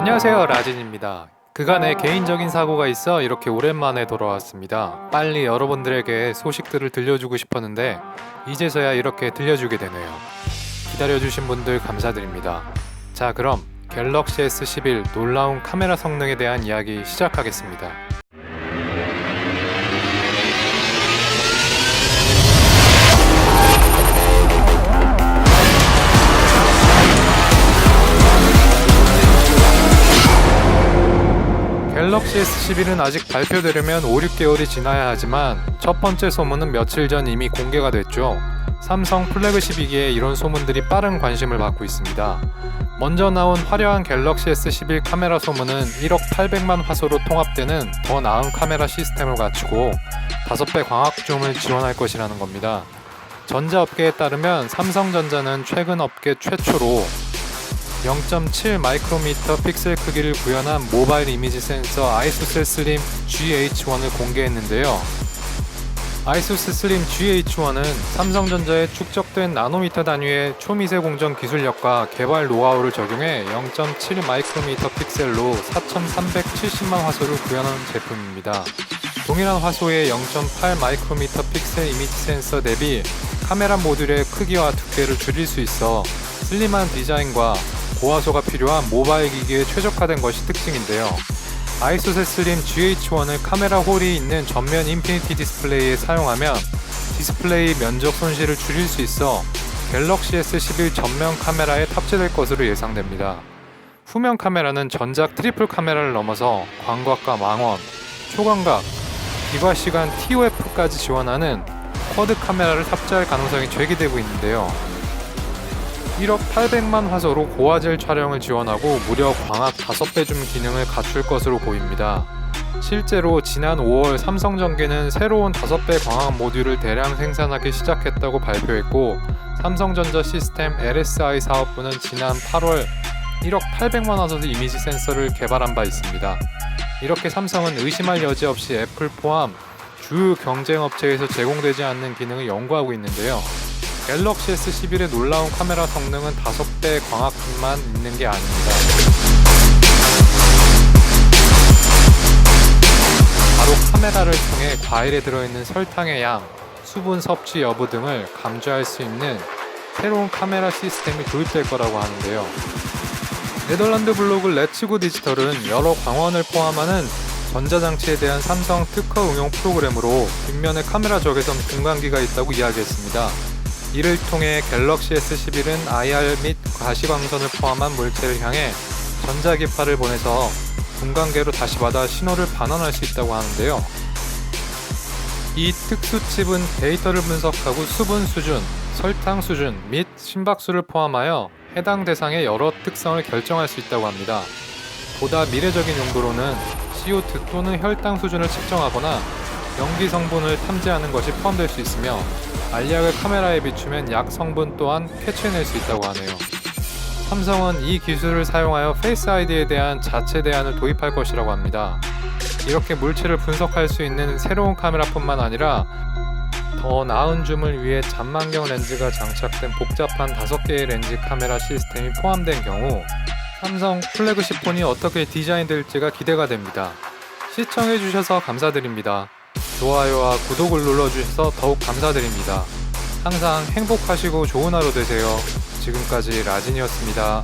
안녕하세요 라진입니다. 그간의 개인적인 사고가 있어 이렇게 오랜만에 돌아왔습니다. 빨리 여러분들에게 소식들을 들려주고 싶었는데 이제서야 이렇게 들려주게 되네요. 기다려주신 분들 감사드립니다. 자 그럼 갤럭시 S11 놀라운 카메라 성능에 대한 이야기 시작하겠습니다. 갤럭시 S11은 아직 발표되려면 5, 6개월이 지나야 하지만 첫 번째 소문은 며칠 전 이미 공개가 됐죠. 삼성 플래그십이기에 이런 소문들이 빠른 관심을 받고 있습니다. 먼저 나온 화려한 갤럭시 S11 카메라 소문은 1억 800만 화소로 통합되는 더 나은 카메라 시스템을 갖추고 5배 광학 줌을 지원할 것이라는 겁니다. 전자업계에 따르면 삼성전자는 최근 업계 최초로 0.7 마이크로미터 픽셀 크기를 구현한 모바일 이미지 센서 아이소스 슬림 GH1을 공개했는데요. 아이소스 슬림 GH1은 삼성전자의 축적된 나노미터 단위의 초미세 공정 기술력과 개발 노하우를 적용해 0.7 마이크로미터 픽셀로 4,370만 화소를 구현한 제품입니다. 동일한 화소의 0.8 마이크로미터 픽셀 이미지 센서 대비 카메라 모듈의 크기와 두께를 줄일 수 있어 슬림한 디자인과 고화소가 필요한 모바일 기기에 최적화된 것이 특징인데요. 아이소스 슬림 GH1을 카메라 홀이 있는 전면 인피니티 디스플레이에 사용하면 디스플레이 면적 손실을 줄일 수 있어 갤럭시 S11 전면 카메라에 탑재될 것으로 예상됩니다. 후면 카메라는 전작 트리플 카메라를 넘어서 광각과 망원, 초광각, 기과 시간 TOF까지 지원하는 쿼드 카메라를 탑재할 가능성이 제기되고 있는데요. 1억 800만 화소로 고화질 촬영을 지원하고 무려 광학 5배 줌 기능을 갖출 것으로 보입니다. 실제로 지난 5월 삼성전기는 새로운 5배 광학 모듈을 대량 생산하기 시작했다고 발표했고 삼성전자 시스템 LSI 사업부는 지난 8월 1억 800만 화소 이미지 센서를 개발한 바 있습니다. 이렇게 삼성은 의심할 여지 없이 애플 포함 주요 경쟁 업체에서 제공되지 않는 기능을 연구하고 있는데요. 갤럭시 S11의 놀라운 카메라 성능은 5배 광학만 있는 게 아닙니다. 바로 카메라를 통해 과일에 들어있는 설탕의 양, 수분 섭취 여부 등을 감지할 수 있는 새로운 카메라 시스템이 도입될 거라고 하는데요. 네덜란드 블로그 레츠고 디지털은 여러 광원을 포함하는 전자장치에 대한 삼성 특허 응용 프로그램으로 뒷면에 카메라 적외선 분광기가 있다고 이야기했습니다. 이를 통해 갤럭시 S11은 IR 및 가시광선을 포함한 물체를 향해 전자기파를 보내서 분광계로 다시 받아 신호를 반환할 수 있다고 하는데요. 이 특수 칩은 데이터를 분석하고 수분 수준, 설탕 수준 및 심박수를 포함하여 해당 대상의 여러 특성을 결정할 수 있다고 합니다. 보다 미래적인 용도로는 CO2 또는 혈당 수준을 측정하거나 연기 성분을 탐지하는 것이 포함될 수 있으며 알약을 카메라에 비추면 약 성분 또한 캐치해낼 수 있다고 하네요. 삼성은 이 기술을 사용하여 페이스 아이디에 대한 자체 대안을 도입할 것이라고 합니다. 이렇게 물체를 분석할 수 있는 새로운 카메라뿐만 아니라 더 나은 줌을 위해 잔망경 렌즈가 장착된 복잡한 5개의 렌즈 카메라 시스템이 포함된 경우 삼성 플래그십 폰이 어떻게 디자인될지가 기대가 됩니다. 시청해주셔서 감사드립니다. 좋아요와 구독을 눌러주셔서 더욱 감사드립니다. 항상 행복하시고 좋은 하루 되세요. 지금까지 라진이었습니다.